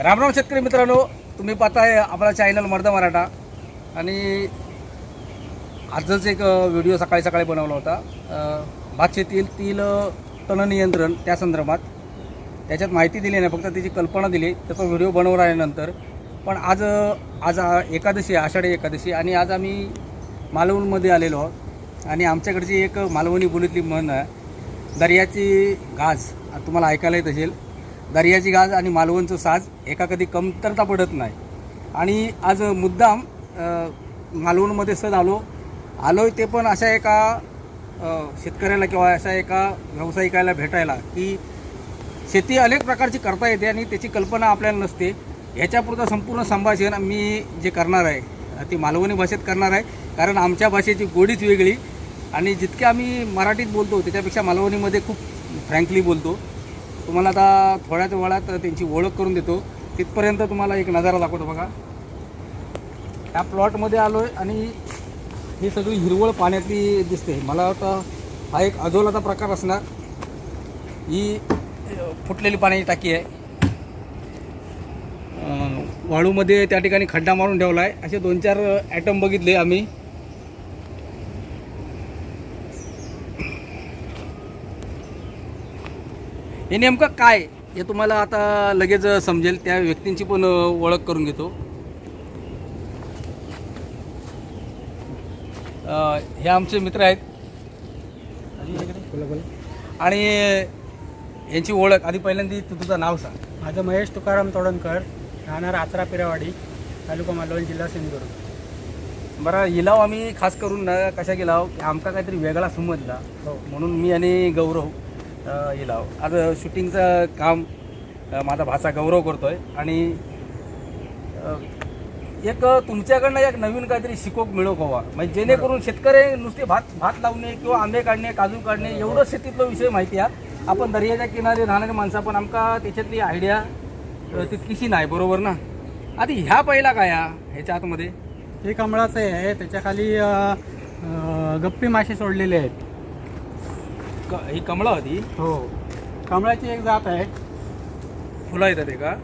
रामराम शेतकरी मित्रांनो तुम्ही पाहताय आपला चॅनल मर्द मराठा. आणि आजच एक व्हिडिओ सकाळी सकाळी बनवला होता. अ, भात तण नियंत्रण त्या संदर्भात. त्याच्यात माहिती दिली नाही फक्त त्याची कल्पना दिली. त्याचा व्हिडिओ बनवल्यानंतर पण आज आज एकादशी आषाढी एकादशी. आणि आज आम्ही मालवणमध्ये आलेलो आहोत. आणि आमच्याकडची एक मालवणी बोलीतली म्हण आहे दर्याची गाज तुम्हाला ऐकायला येत असेल. दर्याची गाज आणि मालवणचं साज एका कधी कमतरता पडत नाही. आणि आज मुद्दाम मालवणमध्ये सहज आलो. आलो ते पण अशा एका शेतकऱ्याला किंवा अशा एका व्यावसायिकाला भेटायला की शेती अनेक प्रकारची करता येते आणि त्याची कल्पना आपल्याला नसते. ह्याच्यापुरतं संपूर्ण संभाषण मी जे करणार आहे ती मालवणी भाषेत करणार आहे. कारण आमच्या भाषेची गोडीच वेगळी. आणि जितके आम्ही मराठीत बोलतो त्याच्यापेक्षा मालवणीमध्ये खूप फ्रँकली बोलतो. तुम्हाला आता थोड्याच वेळात त्यांची ओळख करून देतो. तिथपर्यंत तुम्हाला एक नजारा दाखवतो बघा. त्या प्लॉटमध्ये आलो आहे आणि ही सगळी हिरवळ पाण्यातली दिसते. मला वाटतं हा एक अजोलाचा प्रकार असणार. ही फुटलेली पाण्याची टाकी आहे. वाळूमध्ये त्या ठिकाणी खड्डा मारून ठेवला आहे असे दोन चार ॲटम बघितले आम्ही. हे नेमकं काय हे तुम्हाला आता लगेच समजेल. त्या व्यक्तींची पण ओळख करून घेतो. हे आमचे मित्र आहेत. आणि यांची ओळख आधी पहिल्यांदा तू तुझं नाव सांग. माझं महेश तुकाराम तोडणकर राहणार आचरा पिरावाडी तालुका मालवण जिल्हा सिंधुदुर्ग. बरं हिलाव आम्ही खास करून ना कशा गेलाव की आमका काहीतरी वेगळा समजला हो. म्हणून मी आणि गौरव अ, हिलाव आज शूटिंगचं काम माझा भाचा गौरव करतोय. आणि अ, एक तुमच्याकडनं एक नवीन काहीतरी शिकोक मिळो हवा म्हणजे जेणेकरून शेतकरी नुसते भात भात लावणे किंवा आंबे काढणे काजू काढणे एवढं शेतीतला विषय माहिती आहे. आपण दर्याच्या किनारी राहणारे माणसं पण आमका त्याच्यातली आयडिया तितकीशी नाही बरोबर ना? आधी ह्या पहिला काय हा ह्याच्या आतमध्ये? हे कमळाचं आहे. त्याच्याखाली अ, अ, गप्पी मासे सोडलेले आहेत. क- ही कमळा होती. हो. कमळाची एक जात आहे. फुलं येतात का?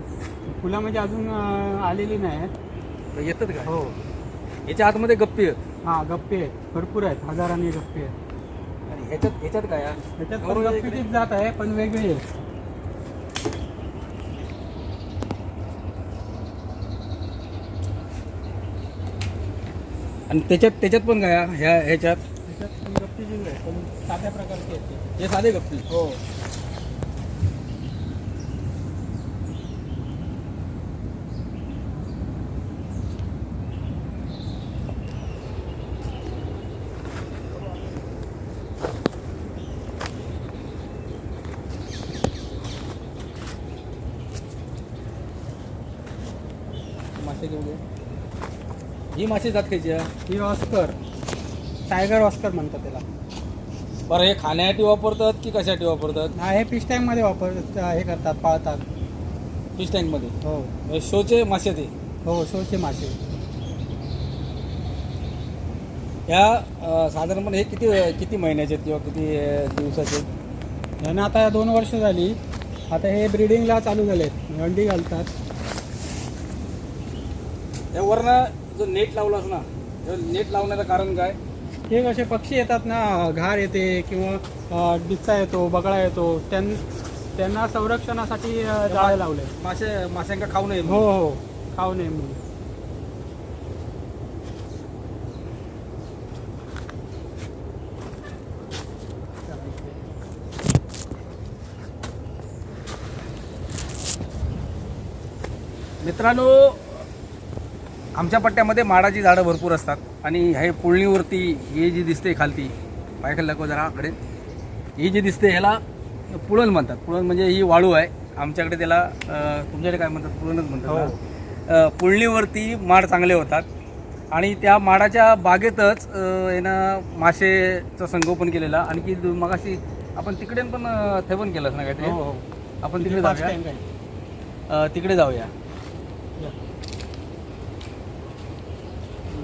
फुलं म्हणजे अजून अ, आलेली नाही येतात का? हो. याच्या आतमध्ये गप्पी आहेत. हां गप्पी आहेत. भरपूर आहेत. हजारांनी गप्पी आहेत. आणि ह्याच्यात ह्याच्यात काय? आहे? त्याच्यात पण इकडे. गप्पीचीच जात आहे पण वेगळी आहे. आणि त्याच्यात त्याच्यात पण काय? आहे? ह्या ह्याच्यात? गप्पीचीच आहे पण साध्या प्रकारची आहे ती. हे साधे गप्पी हो मासे घेऊन. ही मासे जात खायची? ही ऑस्कर टायगर ऑस्कर म्हणतात त्याला बरं हे खाण्यासाठी वापरतात की कशासाठी वापरतात? हा, हे फिश टँकमध्ये वापर हे करतात पाळतात. फिश टँकमध्ये हो. हे शोचे मासे ते? हो शोचे मासे. ह्या अं, साधारणपणे हे किती किती महिन्याचे आहेत किंवा किती अं, दिवसाचे आहेत? यांना आता दोन वर्ष झाली. आता हे ब्रीडिंगला चालू झालेत अंडी घालतात. या वरनं जो नेट लावलास ना त्या नेट लावण्याचं कारण काय? हे कसे पक्षी येतात ना घार येते किंवा डिच्चा येतो बगळा येतो त्यां त्यांना संरक्षणासाठी जाळे लावले. मासे माशांका खाऊ नये हो हो. खाऊ नये म्हणून. मित्रांनो आमच्या पट्ट्यामध्ये माडाची झाडं भरपूर असतात. आणि हे पुळणीवरती हे जी दिसते खालती पायखाली दाखव जरा कडे ही जी दिसते ह्याला पुळण म्हणतात. पुळण म्हणजे ही वाळू आहे. आमच्याकडे त्याला तुमच्याकडे काय म्हणतात? पुळणच म्हणतात? अं, पुळणीवरती माड चांगले होतात. आणि त्या माडाच्या बागेतच यानं मासेचं संगोपन केलेलं. आणखी मगाशी आपण तिकडे पण अं, ते पण केलंस ना हो हो. आपण तिकडे जाऊया. तिकडे जाऊया.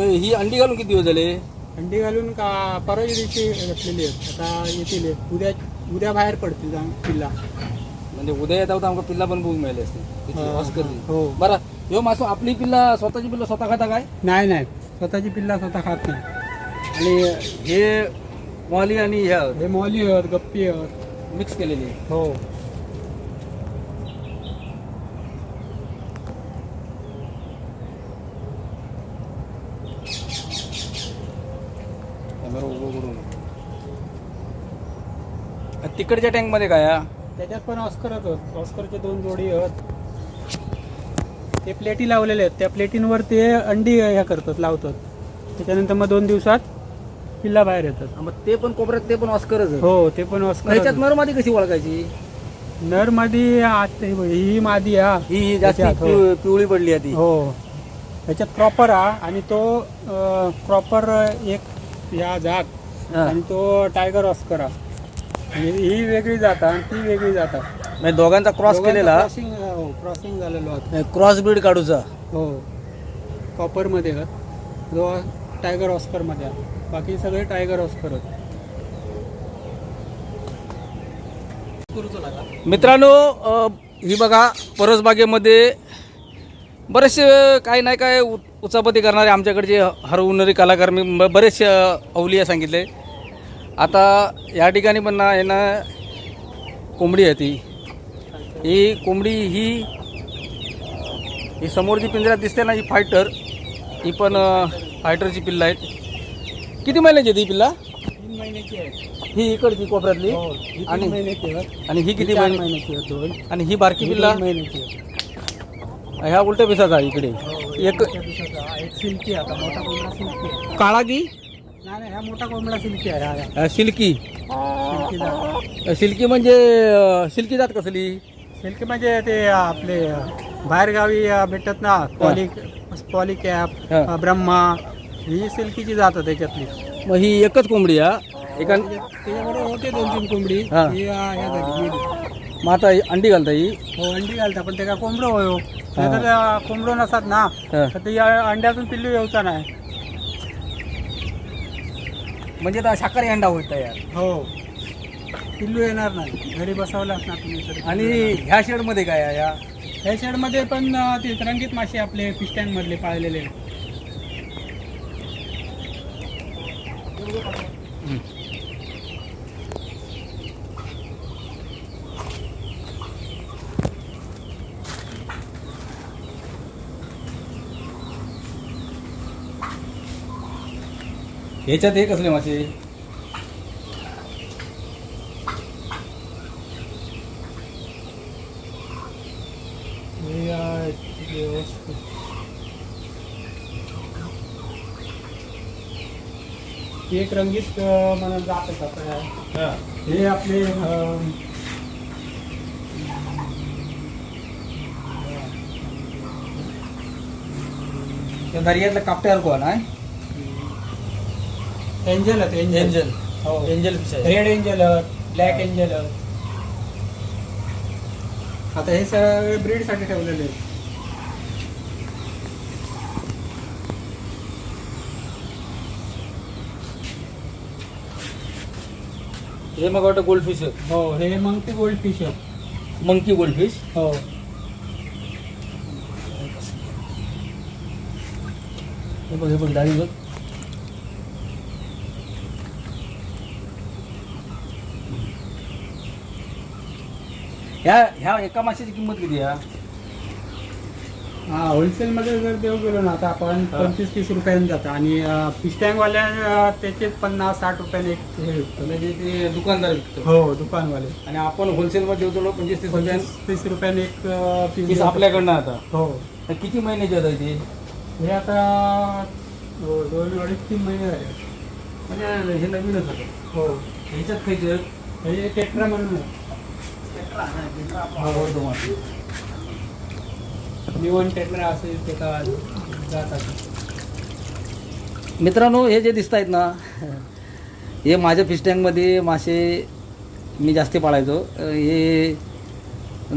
मग ही अंडी घालून किती दिवस झाले? अंडी घालून का परवाच्या दिवशी घातलेली आहेत. आता येतील हे. उद्या उद्या बाहेर पडतील पिल्ला. म्हणजे उद्या येता होता आमका पिल्ला पण बघून मिळाले असते त्याची हा, वास करते. हो. बरं. ह्यो मासो आपली पिल्ला स्वतःची पिल्ला स्वतः खाता काय? नाही नाही. स्वतःची पिल्ला स्वतः खात नाही. आणि हे मॉली आणि ह्या हे मौली आहेत गप्पी आहेत. मिक्स केलेली हो कॅमेरा उभं करून आणि तिकडच्या टँकमध्ये काय हा? त्याच्यात पण ऑस्करच आहेत ऑस्करचे दोन जोडी आहेत. ते प्लेटी लावलेले आहेत. त्या प्लेटींवर ते अंडी ह्या करतात लावतात. त्याच्यानंतर मग दोन दिवसात पिल्ला बाहेर येतात. हा, मग ते पण कोपऱ्यात ते पण ऑस्करच आहे. हो ते पण मग ऑस्कर ह्याच्यात नरमादी कशी ओळखायची? नरमध्ये आत- ही मादी हा. ही ही जास्त त्याच्यात, हो. पिव- पिवळी पडली आहे ती. हो. त्याच्यात क्रॉपर हा आणि तो क्रॉपर एक या जात. हा. आणि तो टायगर ऑस्कर हा. ही वेगळी जाता आणि ती वेगळी जाता. म्हणजे दोघांचा क्रॉस केलेला? क्रॉसिंग हो क्रॉसिंग झालेलो क्रॉस ब्रीड काढूचा? हो. कॉपरमध्ये आहेत जो टायगर ऑस्करमध्ये आहे. बाकी सगळे टायगर ऑस्कर आहेत. मित्रांनो अ, ही बघा परसबागेमध्ये बरेचसे काही नाही काय उ- उचापती करणारे आमच्याकडचे हरवणारे कलाकार मी ब- बरेचसे अ, अवलिया सांगितले. आता या ठिकाणी पण ना आहे ना कोंबडी आहे ती. ही कोंबडी ही ही समोर जी पिंजऱ्यात दिसते ना ही फायटर. ही पण फायटरची पिल्लं आहेत. किती महिन्याची आहे ती पिल्ला? तीन महिन्याची आहे. ही इकडची कोपऱ्यातली. हो, आणि- आणि ही किती महिन्याची आणि ही बारकी पिल्ला? महिन्याची आहे. ह्या उलट्या पिसाचा इकडे. हो, एक काळा की? नाही नाही हा मोठा कोंबडा सिल्की आहे. अ, सिल्की? सिल्की जात अ, सिल्की म्हणजे अ, सिल्की जात कसली? सिल्की म्हणजे ते आपले बाहेरगावी भेटत ना पॉली पॉली कॅप हा. ब्रह्मा ही सिल्कीची जात त्याच्यातली. मग ही एकच कोंबडी हा? एका त्याच्याबरोबर होते दोन तीन कोंबडी. हा. ही आ- ह्या झाली गेली. मग आता ही अंडी घालता ही? हो अंडी घालता पण ते काय कोंबडं होय हो. नाहीतर कोंबडं नसतात ना. हा. तर ते या अंड्यातून पिल्लू येऊचा नाही. म्हणजे आता शाकाहारी अंडा होत यार. हो. पिल्लू येणार नाही. घरी बसवलं असणार तुम्ही तरी आणि ह्या शेडमध्ये काय आहे या? ह्या शेडमध्ये पण ते रंगीत मासे आपले फिश पाळलेले. ह्याच्यात हे कसले मासे. एक रंगीत मला जात आता. हे. आपले दर्यातल्या कापट्यावर कोण आहे एंजल आहेत एंजल एंजल हो. एंजल फिश आहे. रेड एंजल ब्लॅक एंजल आता हे सगळे ब्रीडसाठी ठेवलेले आहेत. हे मग वाटतं गोल्ड फिश हो हे मंकी गोल्ड फिश आहेत मंकी गोल्ड फिश हो. हे बघ हे बघ डाळी बघ. ह्या ह्या एका माशाची किंमत किती आहे? हा होलसेल मध्ये जर देऊ गेलो ना आता आपण हा. पंचवीस तीस रुपयाने जातं. आणि फिश टँक वाल्या त्याचे पन्नास साठ रुपयाने एक हे विकतो. म्हणजे ते दुकानदार विकतो. हो दुकानवाले. आणि आपण होलसेलमध्ये देतो पंचवीस तीस रुपयान? पंचवीस तीस रुपयाने एक पीस पीस आपल्याकडनं आता? हो. तर किती महिन्याचे होत ते? हे आता हो, दोन अडीच तीन महिने झाले. म्हणजे हे नवीनच होतं. हो. ह्याच्यात खायचं हे टेट्रा म्हणून आहे. आवडतो निवन असेल जात आहे मित्रांनो हे जे दिसत आहेत ना हे माझ्या फिश टँकमध्ये मासे मी जास्ती पाळायचो. हे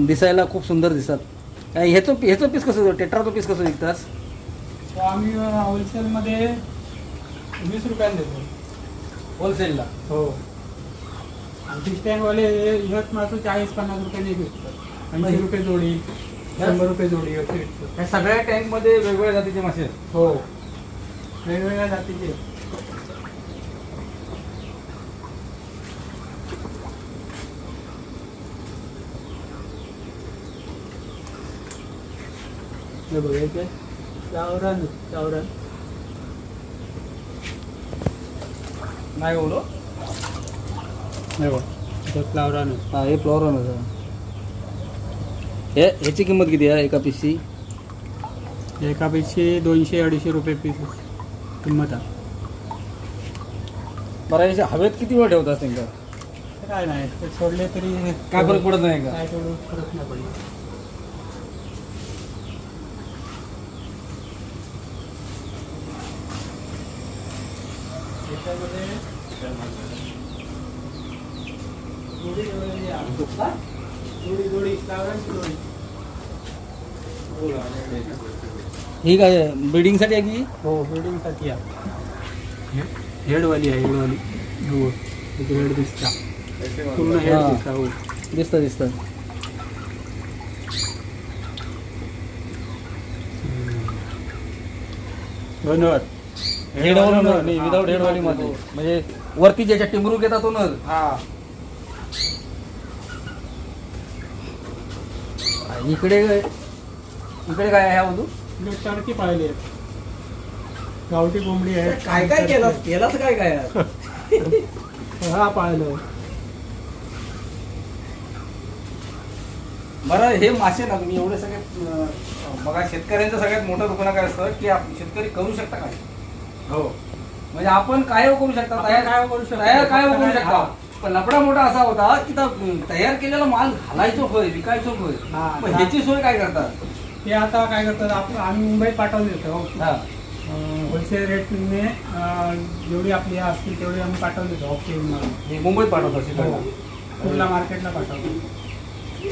दिसायला खूप सुंदर दिसतात. ह्याचं ह्याचं पीस कसं टेट्राचं पीस कसं विकतास तो आम्ही होलसेलमध्ये वीस रुपयाला देतो. होलसेलला हो. टँकवाले ह्यात मात्र चाळीस पन्नास रुपयाने विकतात ऐंशी रुपये जोडी शंभर रुपये जोडी असे विकतात ह्या सगळ्या टँकमध्ये वेगवेगळ्या जातीचे मासे आहेत. हो. वेगवेगळ्या जातीचे. हे गावरान गावरान नाही बोलो हे इथं गावरान हां हे फ्लॉवर हे ह्याची किंमत किती आहे एका पीसची एका पैसे दोनशे अडीचशे रुपये पीस किंमत आहे. बरं याच्या हवेत किती वेळ ठेवतात त्यांच्या? काय नाही ते सोडले तरी काय फरक पडत नाही का? काय फरक नाही पडला त्याच्यामध्ये जोडी जोडी आहे. जोडी जोडी गावरानची जोडी ही काय ब्रिडिंगसाठी आहे की? हो बिल्डिंगसाठी आहे. हेडवाली आहे हेडवाली हो तिथे हेड दिसता. पूर्ण हेड. दिसता हो. दिसतं दिसतं. धन्यवाद. हेडवाली नाही विदाऊट हेडवाली मध्ये. म्हणजे वरती ज्याच्या टिमरूक येतात तो नर. हा. इकडे इकडे काय आहे ह्या मधून इकडे टर्की पाहिली आहे. गावठी कोंबडी आहे. काय काय केलं केलंच काय काय? हा पाहिलं. बरं हे मासे ना तुम्ही एवढे सगळे बघा शेतकऱ्यांचं सगळ्यात मोठं दुकान काय असतं की आप- शेतकरी करू शकता काय? हो. म्हणजे आपण काय करू शकता तयार काय करू शकतो? तयार काय करू हा. शकता पण लपडा मोठा असा होता की त्या तयार केलेला माल घालायचो होय विकायचो होय. हा, मग हा. ह्याची सोय काय करतात? ते आता काय करतात आपण आम्ही मुंबईत पाठवून देतो हा. होलसेल रेटने जेवढी आपली असतील तेवढी आम्ही पाठवून देतो हे मुंबईत पाठवतो शिकायला. कुर्ला मार्केटला पाठवतो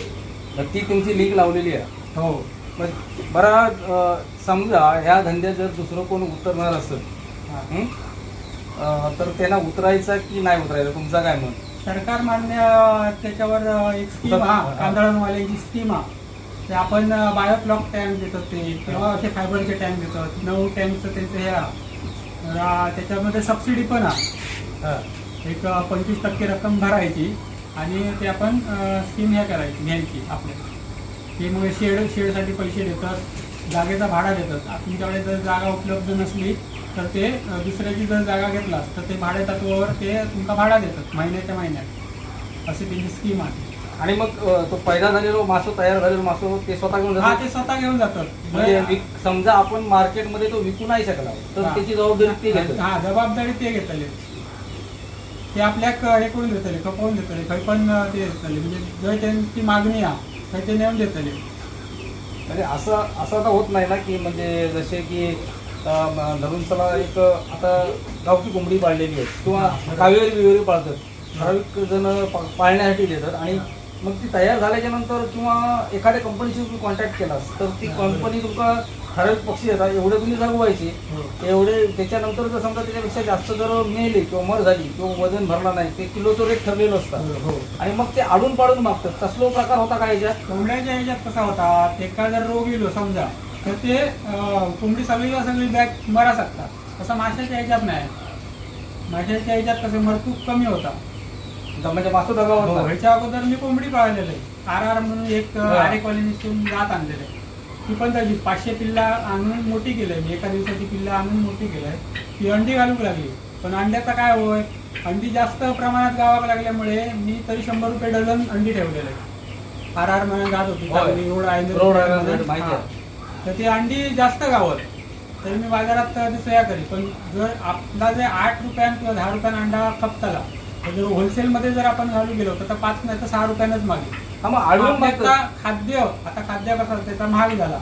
तर ती तुमची लिंक लावलेली आहे. हो. मग बरं अं, समजा ह्या धंद्यात जर दुसरं कोण उतरणार असेल हा. हं? तर त्यांना उतरायचं की नाही उतरायचं? तुमचा काय मत? सरकार मान्य त्याच्यावर एक स्कीम. कांदळणवाल्याची स्कीम हा. ते आपण बायोफ्लॉक टँक देतात ते किंवा असे फायबरचे टँक देतात नऊ टँकचं त्यांचं हे त्याच्यामध्ये सबसिडी पण आहे. एक पंचवीस टक्के रक्कम भरायची आणि ते आपण स्कीम ह्या करायची घ्यायची आपल्या. ते मग शेड शेडसाठी पैसे देतात. जागेचा भाडा देतात. तुमच्याकडे जर जागा उपलब्ध नसली तर ते दुसऱ्याची जर जागा घेतलास तर ते भाडे तत्वावर ते तुमका भाडा देतात महिन्याच्या महिन्यात. अशी त्यांची स्कीम आहे. आणि मग तो पैदा झालेलो मासो तयार झालेलो मासो ते स्वतः घेऊन हा जातात ते स्वतः घेऊन जातात. म्हणजे समजा आपण मार्केटमध्ये तो विकू नाही शकला तर. त्याची जबाबदारी ते घेतात. हा जबाबदारी ते घेतले. ते आपल्याक हे करून देतले खपवून देतले खंय पण ते देतले. म्हणजे जर त्यांची मागणी आहे. थंय ते नेऊन देतले. म्हणजे असं असं आता होत नाही ना की म्हणजे जसे की धरून चला एक आता गावठी कोंबडी पाळलेली आहे किंवा कावेरी बिवेरी पाळतात. ठराविक जण पा- पाळण्यासाठी देतात आणि मग ती तयार झाल्याच्यानंतर किंवा एखाद्या कंपनीशी तुम्ही कॉन्टॅक्ट केलास तर ती कंपनी तुमका ठराविक पक्षी देतात एवढे तुम्ही जगवायचे एवढे त्याच्यानंतर जर समजा त्याच्यापेक्षा जास्त जर मेले किंवा मर झाली किंवा वजन भरला नाही ते किलोचं रेट ठरलेलं असतं. हो आणि मग ते आडून पाडून मागतात. तसलो प्रकार होता का याच्यात? कोंबड्याच्या ह्याच्यात कसा होता? एका जर रोग येलो समजा तर ते कोंबडी सगळीला सगळी बॅग मरा शकतात? तसं माशाच्या ह्याच्यात नाही. माशाच्या ह्याच्यात कसं मरतूक कमी होता. म्हणजे मासू दगा होत. नाही. ह्याच्या अगोदर मी कोंबडी पाळलेलं आहे. आर आर म्हणून एक हा. आरे कॉलनीतून जात आणलेलं आहे. ती पण त्याची पाचशे पिल्ला आणून मोठी केलंय. मी एका दिवसाची पिल्ला आणून मोठी केलंय. ती अंडी घालूक लागली. पण अंड्याचा काय होय? अंडी जास्त प्रमाणात गावाक लागल्यामुळे मी तरी शंभर रुपये डझन अंडी ठेवलेलं. आहे आर आर म्हणून जात होती. चांगली रोड आहे. तर ती अंडी जास्त गावत तर मी बाजारात ती सोया करी. पण जर आपला जे आठ रुपयान किंवा दहा रुपयान अंडा खपताला तर जर होलसेलमध्ये जर आपण घालू गेलो तर पाच नाही तर सहा रुपयानंच मागे हा मग मागतात खाद्य आता खाद्य कसं त्याचा महाग झाला.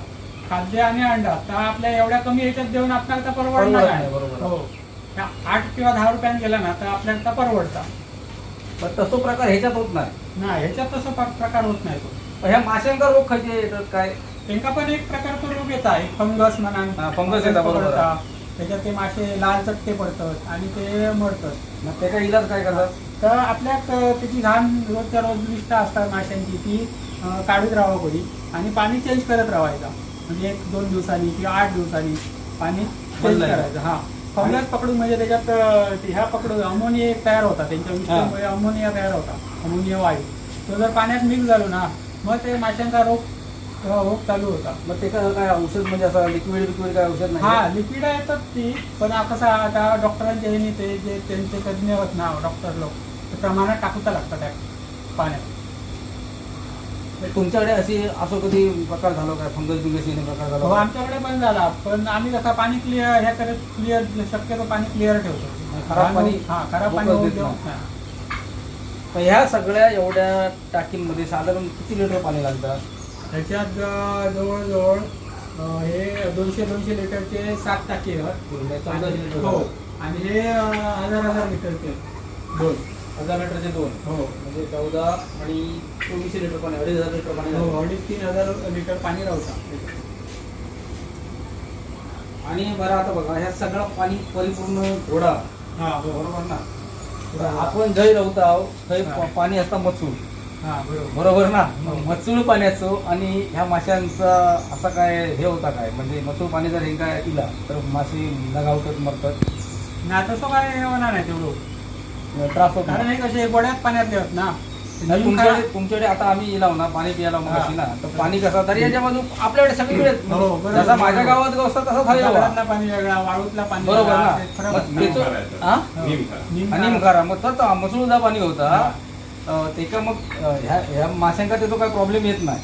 खाद्य आणि अंडा तर आपल्या एवढ्या कमी याच्यात देऊन आपल्याला तर परवडणार परवडत आहे नाही, बरोबर. हो. त्या आठ किंवा दहा रुपयाने गेला ना तर आपल्याला तर परवडता. पण तसो प्रकार ह्याच्यात होत नाही. नाही ह्याच्यात तसं प्र- प्रकार होत नाही. तो पण ह्या माशांका रोग खयचे येतात काय? त्यांका पण एक प्रकारचा रोग येता एक फंगस म्हणा हा, फंगस येता, बरोबर. आहे. त्याच्यात ते मासे लाल चटके पडतात आणि ते मरतात. मग त्याचा इलाज काय करतात? तर आपल्या त्याची घाण रोजच्या रोज विष्ठा असतात माशांची ती अं, काढत राहावं कोणी आणि पाणी चेंज करत राहायचं. म्हणजे एक दोन दिवसांनी किंवा आठ दिवसांनी पाणी चेंज बदलायचं. करायचं. हा. फंगस पकडून म्हणजे त्याच्यात अं, ते ह्या पकडून अमोनिया एक तयार होता. त्यांच्या विष्ठेमुळे अमोनिया तयार होता. अमोनिया वायू. तो जर पाण्यात मिक्स झालो ना मग ते माशांचा रोग रोग चालू होता. मग ते काय काय औषध म्हणजे असं लिक्विड लिक्विड काय औषध हा नाही लिक्विड येतात ती पण कसं आता डॉक्टरांच्या ह्यानी ते जे त्यांचे तज्ज्ञ आहेत ना डॉक्टर लोक ते प्रमाणात टाकूचा लागतात त्या पाण्यात. तुमच्याकडे अशी असं कधी प्रकार झाला काय फंगस बिंगस येणे प्रकार झाला हो का? आमच्याकडे पण झाला पण आम्ही कसं पाणी क्लिअर ह्या करत क्लिअर शक्यतो पाणी क्लिअर ठेवतो. खराब पाणी हा खराब पाणी होऊ देत देऊ नाही. नाही. मग ह्या सगळ्या एवढ्या टाकींमध्ये साधारण किती लिटर पाणी लागतं? त्याच्यात अं, जवळजवळ हे दोनशे दोनशे लिटरचे सात टाकी हो आणि हे हजार हजार लिटरचे दोन. हजार लिटरचे दोन. हो. म्हणजे चौदा आणि चोवीसशे लिटर पाणी अडीच हजार लिटर पाणी हो. अडीच तीन हजार लिटर पाणी राहता. आणि बरं आता बघा ह्या सगळं पाणी परिपूर्ण घोडा. हा हो. बरोबर ना? तर आपण जय रवता थंय हा. पाणी असतं मचूळ हा बरोबर. बरोबर ना. मचूळ पाण्याचं आणि ह्या माशांचा असा काय हे होता काय? म्हणजे मचूळ पाणी जर हे काय पिला तर मासे लगावतात मरतात. नाही तसं काय हे होणार नाही तेवढं. त्रास होत कारण नाही. हे कसे गोड्यात पाण्यातले आहेत ना. नाही, तुमच्याकडे तुमच्याकडे आता आम्ही येलाव ना पाणी प्यायला मग हा. ना. तर पाणी कसं? तर याच्या बाजू आपल्याकडे सगळीकडे हो, बरोबर, जसा माझ्या. गावात गवसा तसा थाळी पाणी वेगळा वाळूतला पाणी बरोबर ना. आणि मग तर मसूळदा पाणी होता. हा. अं, त्याच्या मग ह्या ह्या माशांका त्याचा काही प्रॉब्लेम येत नाही?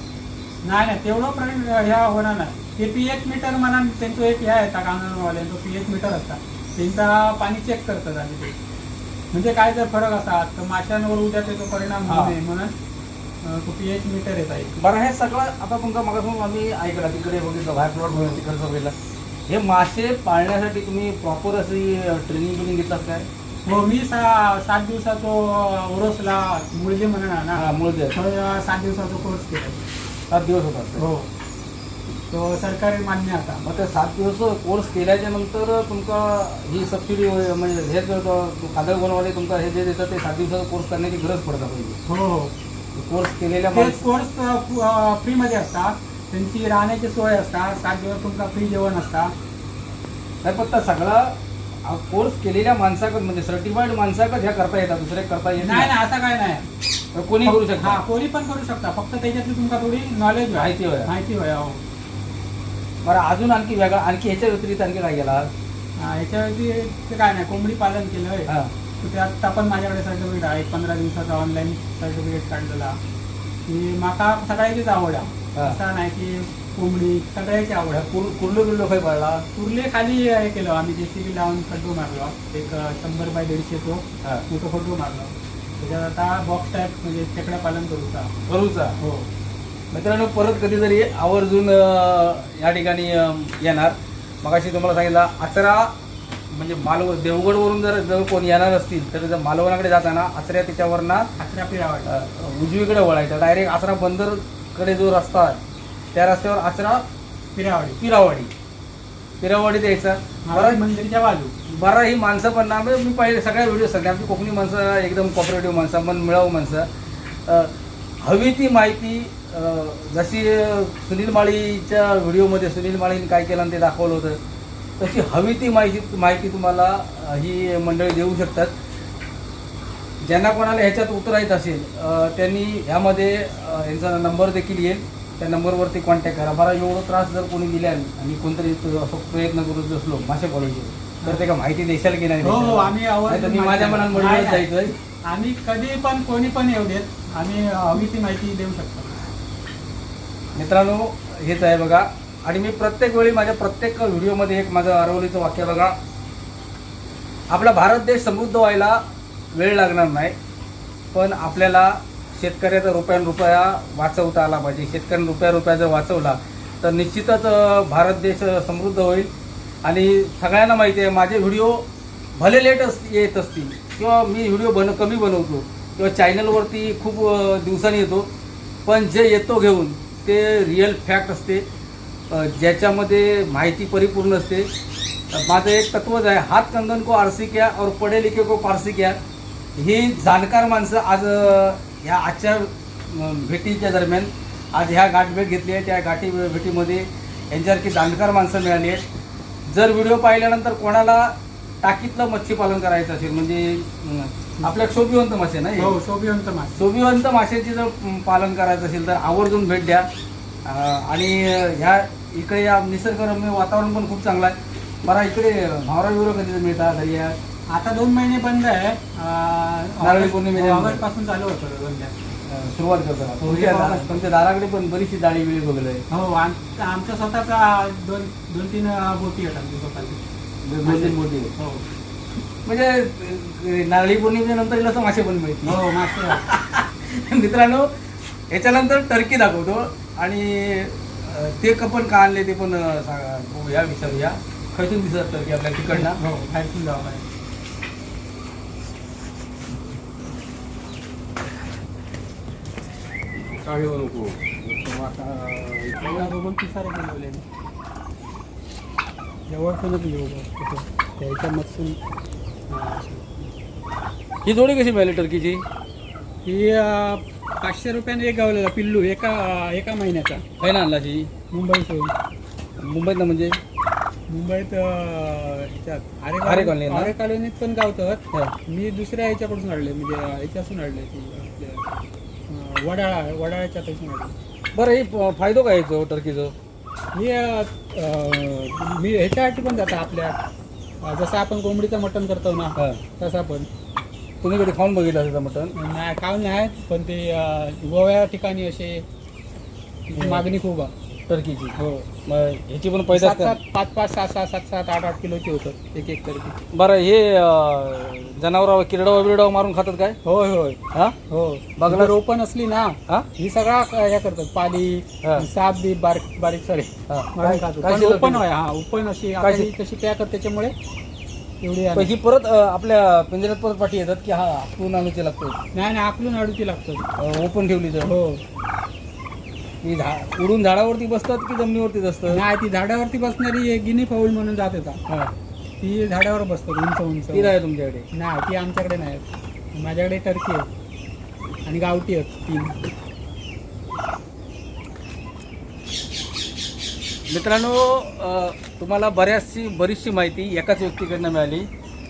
नाही नाही तेवढं पर्यंत ह्या होणार नाही. ते पी एच मीटर म्हणा त्यांचं एक ह्या येतात कांगणवाल्यांचं पी एच मीटर असतात. त्यांचा पाणी चेक करतात आणि ते. म्हणजे काय जर फरक असा तर माशांवर उद्या त्याचा परिणाम हा. होऊ नये म्हणून तो पी एच मीटर येत आहे. बरं हे सगळं आता तुमचा मगासून आम्ही ऐकला तिकडे बघितलं बाहेर प्लॉट बघितलं तिकडचं बघितलं. हे मासे पाळण्यासाठी तुम्ही प्रॉपर अशी ट्रेनिंग बिनिंग घेतलात काय? हो मी सा सात दिवसाचो ओरोसला मुळजे म्हणा ना. हा, मूळ दे तो, अं, सात दिवसाचा कोर्स केला. सात दिवस होतात हो. तो सरकारी मान्य आता. मग ते सात दिवस कोर्स केल्याच्यानंतर तुमका ही सबसिडी म्हणजे हे जो जो कादळ बनवाले तुमका हे जे देतात ते सात दिवसाचा कोर्स करण्याची गरज पडता पाहिजे हो हो. कोर्स केलेल्या माणस कोर्स फ्रीमध्ये असतात. त्यांची राहण्याची सोय असता सात दिवस तुमका फ्री जेवण असता नाही फक्त सगळा कोर्स केलेल्या माणसाकच म्हणजे सर्टिफाईड माणसाकच ह्या करता येतात दुसरे करता येत नाही नाही. असं काय नाही. तर कोणी करू हा शकता? कोणी पण करू शकता. फक्त त्याच्यातली तुमका थोडी नॉलेज माहिती होय. माहिती होय हो. बरं अजून आणखी वेगळा आणखी ह्याच्या व्यतिरिक्त आणखी काय गेला हा, ह्याच्या व्यतिरिक्त काय नाही. कोंबडी पालन केलंय हा. तर त्यात पण माझ्याकडे सर्टिफिकेट आहे. एक पंधरा दिवसाचा ऑनलाईन सर्टिफिकेट काढलेला. की माका सगळ्याचीच आवड आहे. हा. असं नाही की कोंबडी सगळ्याची आवड आहे. कुर कुर्लो बिर्लो काही पडला उरले खाली हे केलं. आम्ही जेसीबी लावून खड्डो मारलो. एक शंभर बाय दीडशेचो हा. मोठं खड्डो मारलो. त्याच्यात आता बॉक्स टाईप म्हणजे खेकडा पालन करूचा. करूचा. हो. मित्रांनो परत कधीतरी आवर्जून अं, या ठिकाणी अं, येणार. मगाशी तुम्हाला सांगितलं आचरा म्हणजे मालव देवगडवरून जर जर कोण येणार असतील तर जर मालवणाकडे जाताना आचऱ्या त्याच्यावरना अकरा पिरावड अं, उजवीकडे वळायचं. डायरेक्ट आचरा बंदरकडे जो रस्ता आहे त्या रस्त्यावर आचरा पिरावडी. पिरावाडी. पिरावाडी द्यायचा. महाराज मंदिरच्या बाजू. बरं ही माणसं पण ना मी पाहिले सगळ्या व्हिडिओ सगळ्या आमची कोकणी माणसं एकदम कॉपरेटिव्ह माणसं मन मिळावू माणसं. हवी ती माहिती जशी सुनील माळीच्या व्हिडिओमध्ये सुनील माळीने काय केलं ते दाखवलं होतं तशी हवी ती माहिती माहिती तुम्हाला ही मंडळी देऊ शकतात. ज्यांना कोणाला ह्याच्यात उतरायचं असेल त्यांनी ह्यामध्ये यांचा नंबर देखील येईल. त्या नंबरवरती कॉन्टॅक्ट करा बरं एवढं त्रास जर कोणी दिल्या आणि कोणतरी असं प्रयत्न करत असलो मासे पडायचे तर ते का माहिती देशाल की नाही हो, हो? आम्ही नाहीतर मी माझ्या. मनात नाही. जायचंय आम्ही कधी पण कोणी पण येऊ देत आम्ही हवी ती माहिती देऊ शकतो मित्रांनो हेच आहे बघा आणि मी प्रत्येक वेळी माझ्या प्रत्येक व्हिडिओमध्ये एक माझं अरवलीचं वाक्य बघा आपला भारत देश समृद्ध व्हायला वेळ लागणार नाही पण आपल्याला शेतकऱ्याचा रुपयान रुपया वाचवता आला पाहिजे. शेतकऱ्यांनी रुपया रुपया जर वाचवला तर निश्चितच भारत देश समृद्ध होईल. आणि सगळ्यांना माहिती आहे माझे व्हिडिओ भले लेट अस येत असतील किंवा मी व्हिडिओ बन कमी बनवतो किंवा चॅनलवरती खूप दिवसांनी येतो पण जे येतो घेऊन ते रिअल फॅक्ट असते. ज्याच्यामध्ये माहिती परिपूर्ण असते. माझं एक तत्वच आहे हात कंगन को आरसी क्या और पढे लिखे को पारसी क्या? ही जाणकार माणसं आज ह्या आजच्या भेटीच्या दरम्यान आज ह्या गाठभेट घेतली आहे. त्या गाठी भेटीमध्ये यांच्यासारखी जाणकार माणसं मिळाली आहेत. जर व्हिडिओ पाहिल्यानंतर कोणाला टाकीतलं मच्छीपालन करायचं असेल म्हणजे आपल्या शोभिवंत मासे ना हे? शोभिवंत मासे. शोभिवंत माशांची जर पालन करायचं असेल तर आवर्जून भेट द्या. आणि ह्या इकडे या निसर्गरम्य वातावरण पण खूप चांगलं आहे. बरं इकडे भावरा बिवरा कधी मिळतात. घरी या आता दोन महिने बंद आहे. नारळी पौर्णिमेच्या ऑगस्टपासून चालू होतं बंद सुरुवात तुमच्या दा- तुमच्या दाराकडे पण बरीचशी जाळी वेळी बघलं हो आम- आमच्या स्वतःचा दोन दोन तीन अं, बोटी आहेत आमच्या स्वतःची. मोठी. हो. म्हणजे अं, नारळी पौर्णिमेच्या नंतर इला मासे पण मिळतील. हो मासे. आहेत. मित्रांनो याच्यानंतर टर्की दाखवतो. आणि अं, ते कपन का आणले ते पण अं, सांगा हो, या विचारूया. खैसून दिसत टर्की आपल्या तिकडनं. हो जावं आहे एवढा बघून पिसारे बनवले जवळसूनच घेऊ त्याच्या मधसून. ही जोडी कशी मिळाली टर्कीची? ही अं, पाचशे रुपयाने एक गावलेला पिल्लू एका एका महिन्याचा. आहे ना आणलाची मुंबईतून मुंबईत ना म्हणजे? मुंबईत अं, ह्याच्यात आरे आरे कॉलनीत ना? आरे कॉलनीत पण गावतात हा. मी दुसऱ्या ह्याच्याकडून आणले म्हणजे ह्याच्यापासून आणले ती आपल्या वडाळा वडाळ्याच्या बरं हे फायदो काय याचं टर्कीचं? मी अं, अं, मी ह्याच्यासाठी पण जातं आपल्या. अं, जसं आपण कोंबडीचं मटण करतो ना हा. तसा पण. तुम्ही कधी खाऊन बघितलं असेल मटन नाही खाऊन नाही पण ते अं, गोव्या ठिकाणी असे मागणी खूप आहे. टर्कीची. हो मग ह्याची पण पैदास सात का सात पाच पाच सहा सहा सात सात आठ आठ किलोचे होतं एक एक तरी बरं हे जनावर किरडा बिरडा मारून खातात काय? होय होय. हा? हो. बघला. रोपण असली ना हा? ही सगळा हे करतात. पाली हा. साप बी बारीक बारीक सारे हा. काय- काय ओपन? आहे? हा ओपन अशी. काय आता शिल्लक? ही पॅक त्याच्यामुळे एवढी पण. ही परत अं, आपल्या पिंजऱ्यात परत पाठी येतात की हा आपण आणूचे लागतो नाही नाही आकलून अडूची लागतात. ओपन ठेवली तर? हो. ही झा उडून झाडावरती बसतात की जमिनीवरतीच असतं नाही ती झाडावरती बसणारी एक गिनी फाऊल म्हणून जात होता हा. ती झाडावर बसतात उंच उंच. ती आहे तुमच्याकडे? नाही ती आमच्याकडे नाही. आहेत. माझ्याकडे टर्की आहे आणि गावठी आहेत तीन. मित्रांनो अ, तुम्हाला बऱ्याचशी बरीचशी माहिती एकाच व्यक्तीकडनं मिळाली.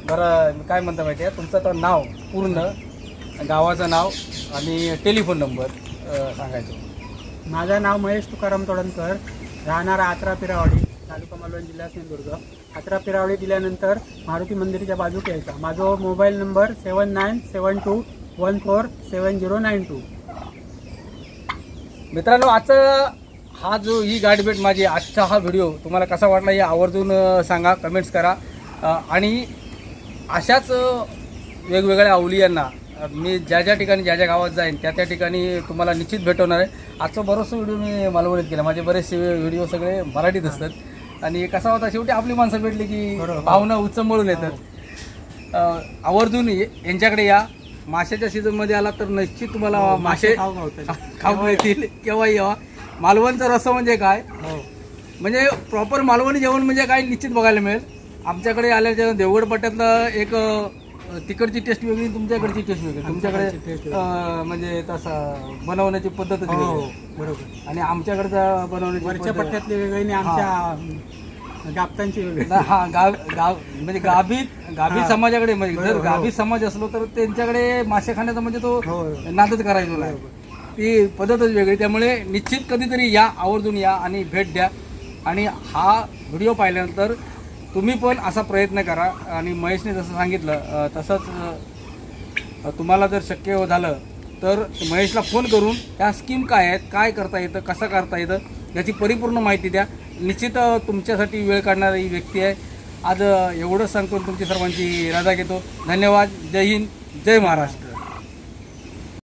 बरं काय म्हणता माहिती आहे तुमचं तर नाव पूर्ण गावाचं नाव आणि टेलिफोन नंबर अ, सांगायचं. माझं नाव महेश तुकाराम तोडणकर राहणारा आचरा पिरावाडी तालुका मालवण जिल्हा सिंधुदुर्ग. आचरा पिरावडी दिल्यानंतर मारुती मंदिरच्या बाजूक यायचा. माझा mobile number seven nine seven two one four seven zero nine two. मित्रांनो आजचा हा जो ही गाठभेट माझी आजचा हा व्हिडिओ तुम्हाला कसा वाटला हे आवर्जून सांगा कमेंट्स करा. आणि अशाच वेगवेगळ्या अवलियांना यांना मी ज्या ज्या ठिकाणी ज्या ज्या गावात जाईन त्या त्या ठिकाणी तुम्हाला निश्चित भेटवणार आहे. आजचं बरंचसं व्हिडिओ मी मालवणीत केला. माझे बरेचसे व्हिडिओ सगळे मराठीत असतात. आणि कसा होता शेवटी आपली माणसं भेटली की. भावना उचंबळून येतात. अ, आवर्जून ये- यांच्याकडे या. माशाच्या सीझनमध्ये आला तर निश्चित तुम्हाला मासे खाऊ मिळतील. केव्हा यावा. मालवणचा रस्सा म्हणजे काय? हो. म्हणजे प्रॉपर मालवणी जेवण म्हणजे काय निश्चित बघायला मिळेल. आमच्याकडे आल्याच्या देवगड पट्ट्यातलं एक तिकडची टेस्ट वेगळी तुमच्याकडची टेस्ट वेगळी. तुमच्याकडे अ, म्हणजे तसं बनवण्याची पद्धतच हो बरोबर. आणि आमच्याकडचा बनवण्याची वरच्या पद्धत- पट्ट्यातली वेगळी आणि आमच्या गापतांची वेगळी. ना, हा गाव गाव म्हणजे गाभीत हा. समाजाकडे म्हणजे जर हो, हो. गाभीत समाज असलो तर त्यांच्याकडे मासे खाण्याचा म्हणजे तो हो नादच करायचो नाही ती पद्धतच वेगळी. त्यामुळे निश्चित कधीतरी या आवर्जून या आणि भेट द्या. आणि हा व्हिडिओ पाहिल्यानंतर तुम्ही पण असा प्रयत्न करा. आणि महेशने जसं सांगितलं तसंच तुम्हाला जर शक्य झालं तर महेशला फोन करून त्या स्कीम काय आहेत काय करता येतं कसं करता येतं याची परिपूर्ण माहिती द्या. निश्चित तुमच्यासाठी वेळ काढणारी व्यक्ती आहे. आज अं, एवढंच सांगतो तुमची सर्वांची रजा घेतो. धन्यवाद. जय हिंद. जय महाराष्ट्र.